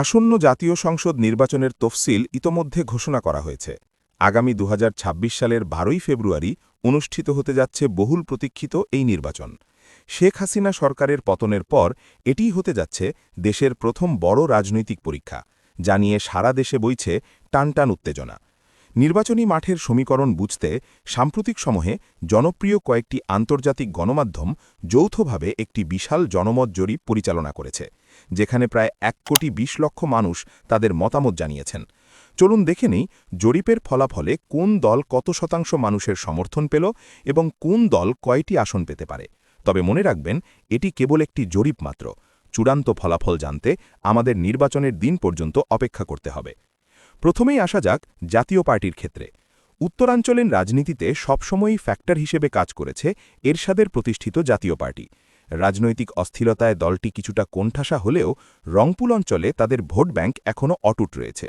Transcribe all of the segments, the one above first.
আসন্ন জাতীয় সংসদ নির্বাচনের তফসিল ইতোমধ্যে ঘোষণা করা হয়েছে। আগামী দু হাজার ছাব্বিশ সালের বারোই ফেব্রুয়ারি অনুষ্ঠিত হতে যাচ্ছে বহুল প্রতীক্ষিত এই নির্বাচন। শেখ হাসিনা সরকারের পতনের পর এটিই হতে যাচ্ছে দেশের প্রথম বড় রাজনৈতিক পরীক্ষা, যা নিয়ে সারা দেশে বইছে টানটান উত্তেজনা। নির্বাচনী মাঠের সমীকরণ বুঝতে সাম্প্রতিক সময়ে জনপ্রিয় কয়েকটি আন্তর্জাতিক গণমাধ্যম যৌথভাবে একটি বিশাল জনমত জরিপ পরিচালনা করেছে। যেখানে প্রায় এক কোটি ২০ লক্ষ মানুষ তাদের মতামত জানিয়েছেন। চলুন দেখে নেই জরিপের ফলাফলে কোন দল কত শতাংশ মানুষের সমর্থন পেল এবং কোন দল কয়টি আসন পেতে পারে। তবে মনে রাখবেন, এটি কেবল একটি জরিপ মাত্র। চূড়ান্ত ফলাফল জানতে আমাদের নির্বাচনের দিন পর্যন্ত অপেক্ষা করতে হবে। প্রথমেই আসা যাক জাতীয় পার্টির ক্ষেত্রে। উত্তরাঞ্চলের রাজনীতিতে সবসময়ই ফ্যাক্টর হিসেবে কাজ করেছে এরশাদের প্রতিষ্ঠিত জাতীয় পার্টি। রাজনৈতিক অস্থিরতায় দলটি কিছুটা কোণঠাসা হলেও রংপুল অঞ্চলে তাদের ভোট ব্যাংক এখনও অটুট রয়েছে।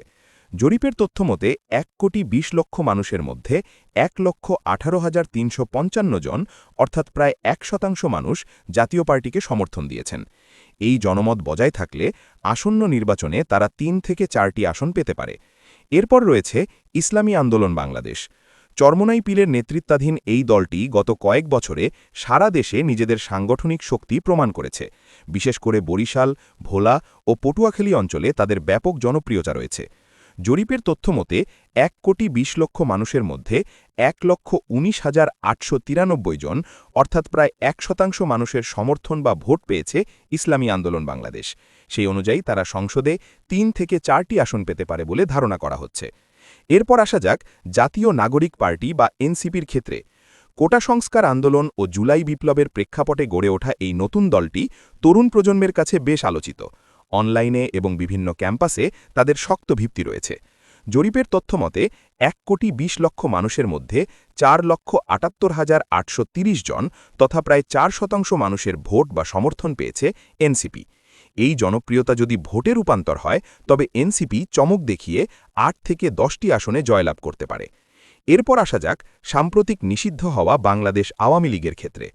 জরিপের তথ্য মতে, এক কোটি ২০ লক্ষ মানুষের মধ্যে এক লক্ষ আঠারো হাজার তিনশো পঞ্চান্ন জন, অর্থাৎ প্রায় এক শতাংশ মানুষ জাতীয় পার্টিকে সমর্থন দিয়েছেন। এই জনমত বজায় থাকলে আসন্ন নির্বাচনে তারা তিন থেকে চারটি আসন পেতে পারে। এরপর রয়েছে ইসলামী আন্দোলন বাংলাদেশ। চরমনাই পিলের নেতৃত্বাধীন এই দলটি গত কয়েক বছরে সারা দেশে নিজেদের সাংগঠনিক শক্তি প্রমাণ করেছে। বিশেষ করে বরিশাল, ভোলা ও পটুয়াখালী অঞ্চলে তাদের ব্যাপক জনপ্রিয়তা রয়েছে। জরিপের তথ্য মতে, এক কোটি ২০ লক্ষ মানুষের মধ্যে এক লক্ষ উনিশ হাজার আটশো জন, অর্থাৎ প্রায় এক শতাংশ মানুষের সমর্থন বা ভোট পেয়েছে ইসলামী আন্দোলন বাংলাদেশ। সেই অনুযায়ী তারা সংসদে তিন থেকে চারটি আসন পেতে পারে বলে ধারণা করা হচ্ছে। এরপর আসা যাক জাতীয় নাগরিক পার্টি বা এনসিপির ক্ষেত্রে। কোটা সংস্কার আন্দোলন ও জুলাই বিপ্লবের প্রেক্ষাপটে গড়ে ওঠা এই নতুন দলটি তরুণ প্রজন্মের কাছে বেশ আলোচিত। অনলাইনে এবং বিভিন্ন ক্যাম্পাসে তাদের শক্ত ভিত্তি রয়েছে। জরিপের তথ্য মতে, এক কোটি ২০ লক্ষ মানুষের মধ্যে চার লক্ষ আটাত্তর হাজার আটশো জন তথা প্রায় চার শতাংশ মানুষের ভোট বা সমর্থন পেয়েছে এনসিপি। এই জনপ্রিয়তা যদি ভোটে রূপান্তর হয়, তবে এনসিপি চমক দেখিয়ে আট থেকে দশটি আসনে জয়লাভ করতে পারে। এরপর আসা যাক সাম্প্রতিক নিষিদ্ধ হওয়া বাংলাদেশ আওয়ামী লীগের ক্ষেত্রে।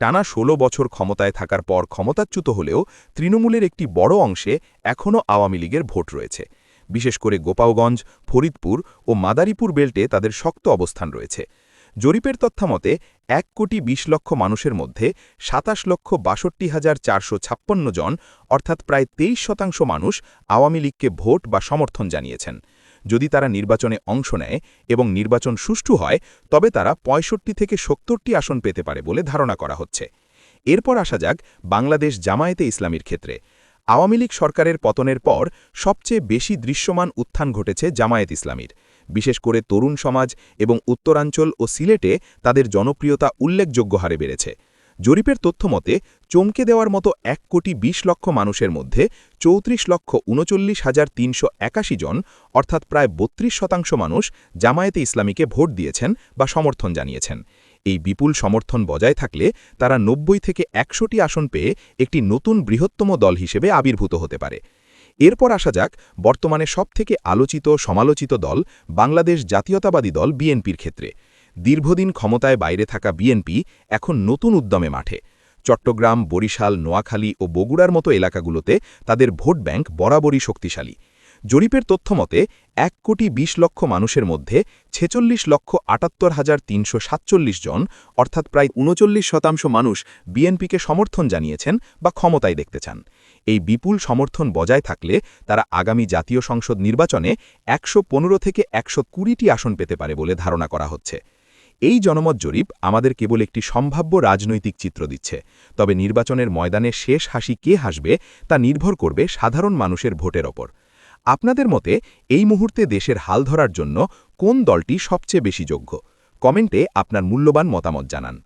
টানা ১৬ বছর ক্ষমতায় থাকার পর ক্ষমতাচ্যুত হলেও তৃণমূলের একটি বড় অংশে এখনও আওয়ামী লীগের ভোট রয়েছে। বিশেষ করে গোপালগঞ্জ, ফরিদপুর ও মাদারীপুর বেল্টে তাদের শক্ত অবস্থান রয়েছে। জরিপের তথ্যমতে এক কোটি ২০ লক্ষ মানুষের মধ্যে সাতাশ লক্ষ বাষট্টি হাজার চারশো ছাপ্পান্ন জন, অর্থাৎ প্রায় তেইশ শতাংশ মানুষ আওয়ামী লীগকে ভোট বা সমর্থন জানিয়েছেন। যদি তারা নির্বাচনে অংশ নেয় এবং নির্বাচন সুষ্ঠু হয়, তবে তারা পঁয়ষট্টি থেকে সত্তরটি আসন পেতে পারে বলে ধারণা করা হচ্ছে। এরপর আসা যাক বাংলাদেশ জামায়াতে ইসলামীর ক্ষেত্রে। আওয়ামী লীগ সরকারের পতনের পর সবচেয়ে বেশি দৃশ্যমান উত্থান ঘটেছে জামায়াত ইসলামীর। বিশেষ করে তরুণ সমাজ এবং উত্তরাঞ্চল ও সিলেটে তাদের জনপ্রিয়তা উল্লেখযোগ্য হারে বেড়েছে। জরিপের তথ্য মতে, চমকে দেওয়ার মতো এক কোটি ২০ লক্ষ মানুষের মধ্যে চৌত্রিশ লক্ষ উনচল্লিশ হাজার তিনশো একাশি জন, অর্থাৎ প্রায় বত্রিশ শতাংশ মানুষ জামায়াতে ইসলামীকে ভোট দিয়েছেন বা সমর্থন জানিয়েছেন। এই বিপুল সমর্থন বজায় থাকলে তারা নব্বই থেকে একশোটি আসন পেয়ে একটি নতুন বৃহত্তম দল হিসেবে আবির্ভূত হতে পারে। এরপর আসা যাক বর্তমানে সবথেকে আলোচিত সমালোচিত দল বাংলাদেশ জাতীয়তাবাদী দল বিএনপির ক্ষেত্রে। দীর্ঘদিন ক্ষমতায় বাইরে থাকা বিএনপি এখন নতুন উদ্যমে মাঠে। চট্টগ্রাম, বরিশাল, নোয়াখালী ও বগুড়ার মতো এলাকাগুলোতে তাদের ভোট ব্যাংক বরাবরই শক্তিশালী। জরিপের তথ্যমতে এক কোটি ২০ লক্ষ মানুষের মধ্যে ছেচল্লিশ লক্ষ আটাত্তর হাজার তিনশো সাতচল্লিশ জন, অর্থাৎ প্রায় উনচল্লিশ শতাংশ মানুষ বিএনপিকে সমর্থন জানিয়েছেন বা ক্ষমতায় দেখতে চান। এই বিপুল সমর্থন বজায় থাকলে তারা আগামী জাতীয় সংসদ নির্বাচনে একশো পনেরো থেকে একশো কুড়িটি আসন পেতে পারে বলে ধারণা করা হচ্ছে। এই জনমত জরিপ আমাদের কেবল একটি সম্ভাব্য রাজনৈতিক চিত্র দিচ্ছে। তবে নির্বাচনের ময়দানে শেষ হাসি কে হাসবে তা নির্ভর করবে সাধারণ মানুষের ভোটের ওপর। আপনাদের মতে এই মুহূর্তে দেশের হাল ধরার জন্য কোন দলটি সবচেয়ে বেশি যোগ্য? কমেন্টে আপনার মূল্যবান মতামত জানান।